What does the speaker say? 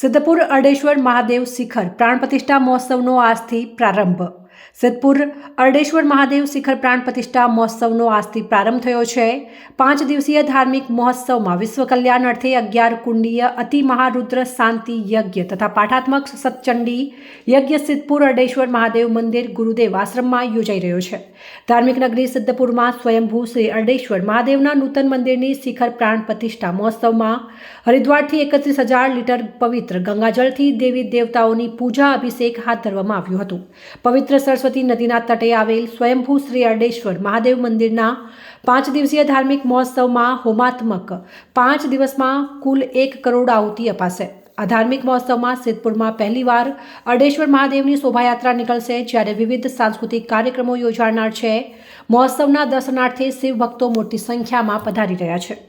સિદ્ધપુર અડેશ્વર મહાદેવ શિખર પ્રાણ પ્રતિષ્ઠા મહોત્સવનો આજથી પ્રારંભ. સિદ્ધપુર અરડેશ્વર મહાદેવ શિખર પ્રાણ પ્રતિષ્ઠા મહોત્સવનો આજથી પ્રારંભ થયો છે. પાંચ દિવસીય ધાર્મિક મહોત્સવમાં વિશ્વ કલ્યાણ અર્થે અગિયાર કુંડીય અતિ મહારુદ્ર શાંતિ યજ્ઞ તથા પાઠાત્મક સત્ચંડી યજ્ઞ સિદ્ધપુર અરડેશ્વર મહાદેવ મંદિર ગુરુદેવ આશ્રમમાં યોજાઈ રહ્યો છે. ધાર્મિક નગરી સિદ્ધપુરમાં સ્વયંભૂ શ્રી અરડેશ્વર મહાદેવના નૂતન મંદિરની શિખર પ્રાણ પ્રતિષ્ઠા મહોત્સવમાં હરિદ્વારથી એકત્રીસ હજાર લીટર પવિત્ર ગંગાજળથી દેવી દેવતાઓની પૂજા અભિષેક હાથ ધરવામાં આવ્યું હતું. પવિત્ર સરસ્વતી નદીના તટે આવેલ સ્વયંભૂ શ્રી અરડેશ્વર મહાદેવ મંદિરના પાંચ દિવસીય ધાર્મિક મહોત્સવમાં હોમાત્મક પાંચ દિવસમાં કુલ એક કરોડ આહુતિ અપાશે. આ ધાર્મિક મહોત્સવમાં સિદ્ધપુરમાં પહેલીવાર અરડેશ્વર મહાદેવની શોભાયાત્રા નીકળશે જ્યારે વિવિધ સાંસ્કૃતિક કાર્યક્રમો યોજાનાર છે. મહોત્સવના દર્શનાર્થે શિવ ભક્તો મોટી સંખ્યામાં પધારી રહ્યા છે.